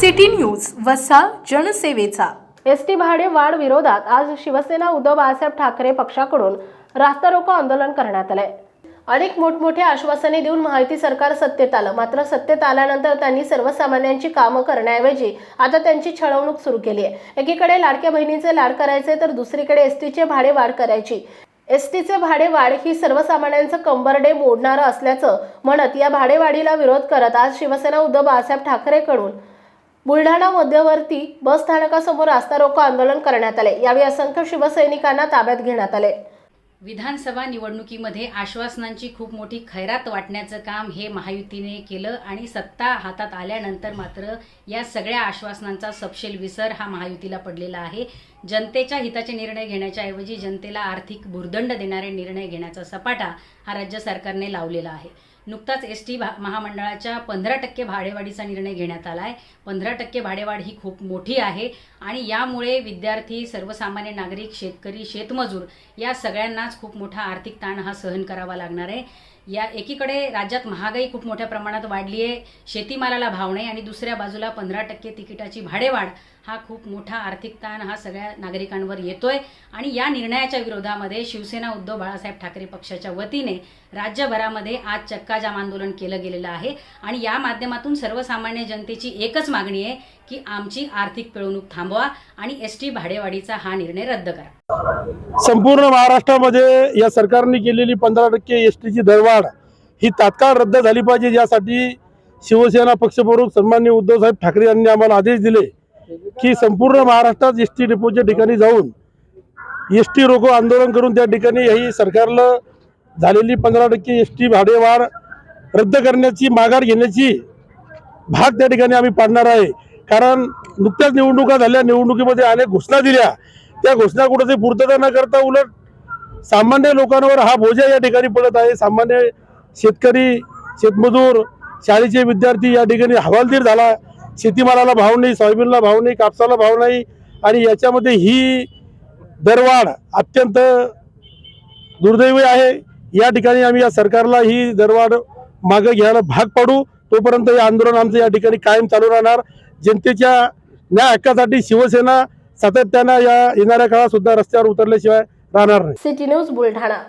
City news वसा जनसेवेचा. S T भाडे वाढ विरोधात आज शिवसेना उद्धव बाळासाहेब ठाकरे पक्षाकडून रास्ता रोको आंदोलन करण्यात आलंय. अनेक मोठमोठे आश्वासने देऊन महायुती सरकार सत्तेत आलं. मात्र सत्तेत आल्यानंतर त्यांनी सर्वसामान्यांची कामं करण्याऐवजी आता त्यांची छळवणूक सुरू केली आहे. एकीकडे लाडक्या बहिणीचे लाड करायचे तर दुसरीकडे एस टीचे भाडे वाढ करायची. एस टीचे भाडेवाढ ही सर्वसामान्यांचं कंबरडे मोडणारं असल्याचं म्हणत या भाडेवाढीला विरोध करत आज शिवसेना उद्धव बाळासाहेब ठाकरेकडून बुलढाणा मध्यवर्ती बस स्थानकासमोर रास्ता रोको आंदोलन करण्यात आले. यावेळी असंख्य शिवसैनिकांना ताब्यात घेण्यात आले. विधानसभा निवडणुकीमध्ये आश्वासनांची खूप मोठी खैरात वाटण्याचं काम हे महायुतीने केलं आणि सत्ता हातात आल्यानंतर मात्र या सगळ्या आश्वासनांचा सपशेल विसर हा महायुतीला पडलेला आहे. जनतेच्या हिताचे निर्णय घेण्याच्या ऐवजी जनतेला आर्थिक भुर्दंड देणारे निर्णय घेण्याचा सपाटा हा राज्य सरकारने लावलेला आहे. नुकताच एस टी महामंडळाच्या पंधरा टक्के भाडेवाढीचा निर्णय घेण्यात आला आहे पंधरा टक्के भाडेवाढ ही खूप मोठी आहे आणि यामुळे विद्यार्थी सर्वसामान्य नागरिक शेतकरी शेतमजूर या सगळ्यांना सगळ्यांनाच खूप मोठा आर्थिक ताण हा सहन करावा लागणार आहे. या एकीकडे राज्यात महागाई खूप मोठ्या प्रमाणात वाढली आहे शेतीमालाला भाव नाही आणि दुसऱ्या बाजूला पंधरा टक्के तिकिटाची भाडेवाढ हा खूप मोठा आर्थिक ताण हा सगळ्या नागरिकांवर येतोय. आणि या निर्णयाच्या विरोधामध्ये शिवसेना उद्धव बाळासाहेब ठाकरे पक्षाच्या वतीने राज्यभरामध्ये आज चक्काजाम आंदोलन केलं गेलेलं आहे. आणि या माध्यमातून सर्वसामान्य जनतेची एकच मागणी आहे की आमची आर्थिक पिळवणूक थांबवा आणि एस टी भाडेवाढीचा हा निर्णय रद्द करा. संपूर्ण महाराष्ट्रामध्ये म्हणजे या सरकारने केलेली पंधरा टक्के एस टीची दरवाढ ही तात्काळ रद्द झाली पाहिजे यासाठी शिवसेना पक्षप्रमुख सन्मान्य उद्धवसाहेब ठाकरे यांनी आम्हाला आदेश दिले की संपूर्ण महाराष्ट्रात एस टी डेपोच्या ठिकाणी जाऊन एस टी रोको आंदोलन करून त्या ठिकाणी ही सरकारला झालेली पंधरा टक्के एस टी भाडेवाढ रद्द करण्याची माघार घेण्याची भाग त्या ठिकाणी आम्ही पाडणार आहे. कारण नुकत्याच निवडणुका झाल्या निवडणुकीमध्ये अनेक घोषणा दिल्या. त्या घोषणा कुठे पूर्तता न करता उलट सामान्य लोकांवर हा बोजा या ठिकाणी पडत आहे. सामान्य शेतकरी शेतमजूर शाळेचे विद्यार्थी या ठिकाणी हवालदिर झाला. शेतीमालाला भाव नाही सोयाबीनला भाव नाही कापसाला भाव नाही आणि याच्यामध्ये ही दरवाढ अत्यंत दुर्दैवी आहे. या ठिकाणी आम्ही या सरकारला ही दरवाढ मागं घ्यायला भाग पाडू. तोपर्यंत हे आंदोलन आमचं या ठिकाणी कायम चालू राहणार. जनतेच्या न्याय हक्कासाठी शिवसेना सातत्यानं या येणाऱ्या काळात सुद्धा रस्त्यावर उतरल्याशिवाय राहणार नाही. City news Buldhana.